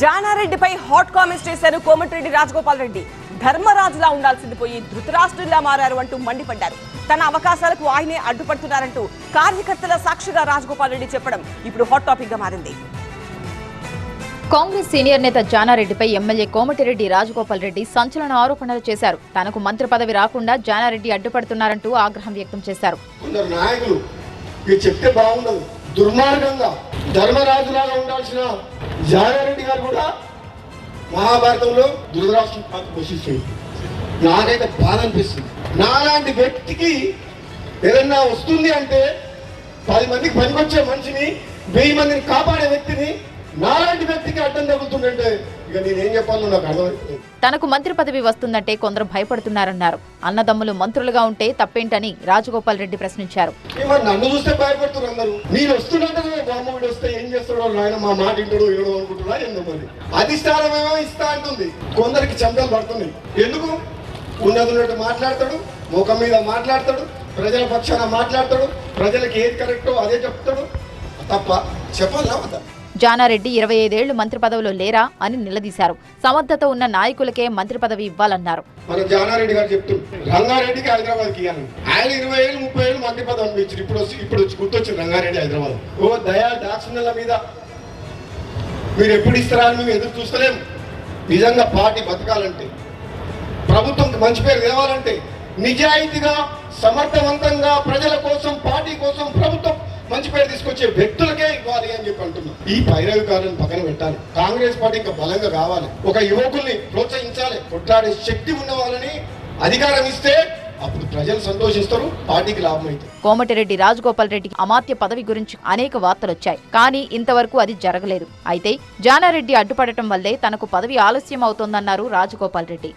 జానారెడ్డిపై hot comments చేశారు కోమటిరెడ్డి రాజగోపాల్ రెడ్డి. ధర్మరాజులా ఉండాల్సింది పోయి ధృతరాష్ట్రులా మారారు అంటూ మండిపడ్డారు. తన అవకాశాలకు ఆయనే అడ్డుపడుతున్నారంటూ కార్యకర్తల సాక్షిగా రాజగోపాల్ రెడ్డి చెప్పడం ఇప్పుడు హాట్ టాపిక్గా మారింది. కాంగ్రెస్ సీనియర్ నేత జానారెడ్డిపై ఎమ్మెల్యే కోమటిరెడ్డి రాజగోపాల్ రెడ్డి సంచలన ఆరోపణలు చేశారు. తనకు మంత్రి పదవి రాకుండా జానారెడ్డి అడ్డుపడుతున్నారంటూ ఆగ్రహం వ్యక్తం చేశారు. కొందరు నాయకులు ఇది చెప్తే బాగుండదు. దుర్మార్గంగా ధర్మరాజులాగా ఉండాల్సిన జాగారెడ్డి గారు కూడా మహాభారతంలో ధృతరాష్ట్రం పాత్ర పోషించింది నాకైతే బాధ అనిపిస్తుంది. నాలాంటి వ్యక్తికి ఏదన్నా వస్తుంది అంటే పది మందికి పనికొచ్చే మనిషిని వెయ్యి మందిని కాపాడే వ్యక్తిని నాలాంటి వ్యక్తికి అడ్డం తగ్గుతుందంటే ఇక నేనేం చెప్పాలో నాకు తనకు మంత్రి పదవి వస్తుందంటే కొందరు భయపడుతున్నారన్నారు. అన్నదమ్ములు మంత్రులుగా ఉంటే తప్పేంటని రాజగోపాల్ రెడ్డి ప్రశ్నించారు. నన్ను చూస్తే భయపడుతున్నారు అందరూ. నేను వస్తున్నట్టు బామ్మడు వస్తే ఏం చేస్తాడో మా మాట ఇంటాడో ఇడో అనుకుంటున్నా ఎందుకు మరి. ఇస్తా అంటుంది. కొందరికి పడుతున్నాయి. ఎందుకు? ఉన్నది ఉన్నట్టు మాట్లాడతాడు ముఖం మీద మాట్లాడతాడు ప్రజల పక్షాన మాట్లాడతాడు ప్రజలకు ఏది కరెక్టో అదే చెప్తాడు. తప్ప చెప్పాలా వద్దా? జానారెడ్డి ఇరవై ఐదేళ్ళు మంత్రి పదవిలో లేరా అని నిలదీశారు. సమర్థత ఉన్న నాయకులకే మంత్రి పదవి ఇవ్వాలన్నారు. మన జానారెడ్డి గారు రంగారెడ్డికి ఆయన ఇరవై ఏళ్ళు ముప్పై ఏళ్ళు మంత్రి పదవి ఇప్పుడు వచ్చి ఇప్పుడు వచ్చి గుర్తొచ్చింది రంగారెడ్డి హైదరాబాద్. ఓ దయా దాక్షిణ్యాల మీద మీరు ఎప్పుడు ఇస్తారా అని మేము ఎదురు చూస్తలేము నిజంగా పార్టీ బతకాలంటే ప్రభుత్వం మంచి పేరు తేవాలంటే నిజాయితీగా సమర్థవంతంగా ప్రజల కోసం పార్టీ కోసం మంచి పేరు తీసుకొచ్చే వ్యక్తులకే ఇవ్వాలి అని చెప్పి అంటున్నాం. ఈ పైరవికాలను పక్కన పెట్టాలి. కాంగ్రెస్ పార్టీ ఇంకా బలంగా కావాలి. ఒక యువకుల్ని ప్రోత్సహించాలి. కొట్లాడే శక్తి ఉన్న వాళ్ళని అధికారం ఇస్తే అప్పుడు ప్రజలు సంతోషిస్తారు పార్టీకి లాభం అవుతుంది కోమటిరెడ్డి రాజగోపాల్ రెడ్డికి అమాత్య పదవి గురించి అనేక వార్తలు వచ్చాయి కానీ ఇంతవరకు అది జరగలేదు. అయితే జానారెడ్డి అడ్డుపడటం వల్లే తనకు పదవి ఆలస్యం అవుతోందన్నారు రాజగోపాల్ రెడ్డి.